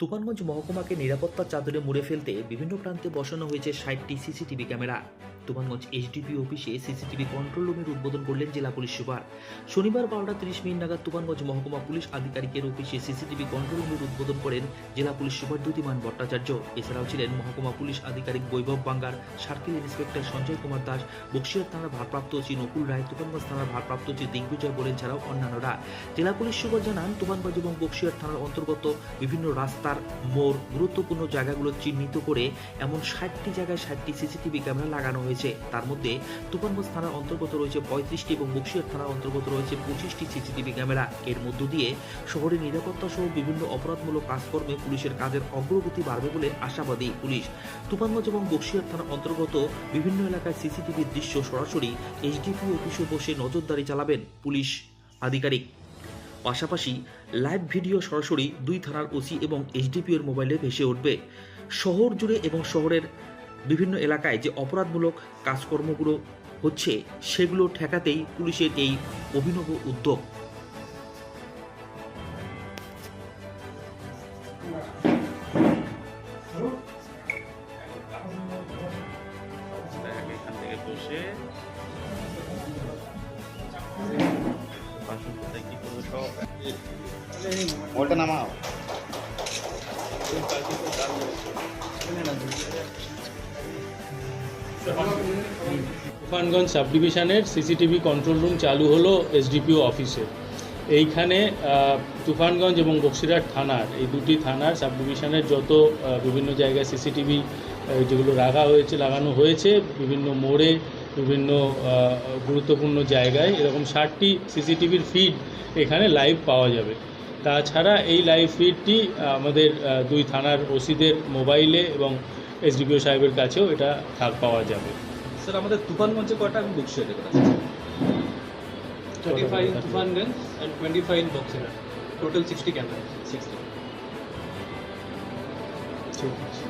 তুফানগঞ্জ মহকুমাকে নিরাপত্তার চাদরে মুড়ে ফেলতে বিভিন্ন প্রান্তে বসানো হয়েছে ষাটটি সিসিটিভি ক্যামেরা। তুফানগঞ্জ এইচডিপি অফিসে সিসিটিভি কন্ট্রোল রুমের উদ্বোধন করলেন জেলা পুলিশ সুপার। শনিবার বারোটা তিরিশ মিনিট নাগাদ তুফানগঞ্জ মহকুমা পুলিশ আধিকারিকের অফিসে সিসিটিভি কন্ট্রোল রুমের উদ্বোধন করেন জেলা পুলিশ সুপার দ্যুতিমান ভট্টাচার্য। এছাড়াও ছিলেন মহকুমা পুলিশ আধিকারিক বৈভব বাঙ্গার, সার্কেল ইন্সপেক্টর সঞ্জয় কুমার দাস বক্সিয়ার থানার ভারপ্রাপ্ত ওসি নকুল রায়, তুফানগঞ্জ থানার ভারপ্রাপ্ত ওসি দিগ্বিজয় বলেন ছাড়াও অন্যান্যরা। জেলা পুলিশ সুপার জানান, তুফানগঞ্জ এবং বক্সিয়ার থানার অন্তর্গত বিভিন্ন রাস্তার মোড় গুরুত্বপূর্ণ জায়গাগুলো চিহ্নিত করে এমন ষাটটি জায়গায় ষাটটি সিসিটিভি ক্যামেরা লাগানো হয়েছে। তার মধ্যে তুফানগঞ্জ থানার অন্তর্গত রয়েছে পঁয়ত্রিশটি এবং বক্সিয়ার থানার অন্তর্গত রয়েছে পঁচিশটি সিসিটিভি ক্যামেরা। এর মধ্য দিয়ে শহরের নিরাপত্তা সহ বিভিন্ন অপরাধমূলক কাজকর্মে পুলিশের কাজের অগ্রগতি বাড়বে বলে আশাবাদী পুলিশ। তুফানগঞ্জ এবং বক্সিয়ার থানার অন্তর্গত বিভিন্ন এলাকায় সিসিটিভির দৃশ্য সরাসরি এইচডিপি অফিসে বসে নজরদারি চালাবেন পুলিশ আধিকারিক। পাশাপাশি লাইভ ভিডিও সরাসরি দুই থানার ওসি এবং এইচডিপিওর মোবাইলে ভেসে উঠবে। শহর জুড়ে এবং শহরের বিভিন্ন এলাকায় যে অপরাধমূলক কাজকর্মগুলো হচ্ছে সেগুলো ঠেকাতেই পুলিশের এই অভিনব উদ্যোগ। নামাও। তুফানগঞ্জ সাব ডিভিশনের সিসিটিভি কন্ট্রোল রুম চালু হলো এসডিপিও অফিসে। এইখানে তুফানগঞ্জ এবং বক্সিরহাট থানার, এই দুটি থানার সাব ডিভিশনের যত বিভিন্ন জায়গায় সিসিটিভি যেগুলো রাখা হয়েছে, লাগানো হয়েছে, বিভিন্ন মোড়ে, বিভিন্ন গুরুত্বপূর্ণ জায়গায় এরকম ষাটটি সিসিটিভির ফিড এখানে লাইভ পাওয়া যাবে। তাছাড়া এই লাইভ ফিডটি আমাদের দুই থানার ওসিদের মোবাইলে এবং এসডিপিও সাহেবের কাছেও এটা থাক পাওয়া যাবে। স্যার আমাদের তুফানগঞ্জে কটা আমি বক্সিয়াতে এটা করেছি thirty five Tufanganj and twenty five total sixty camera sixty ঠিক আছে।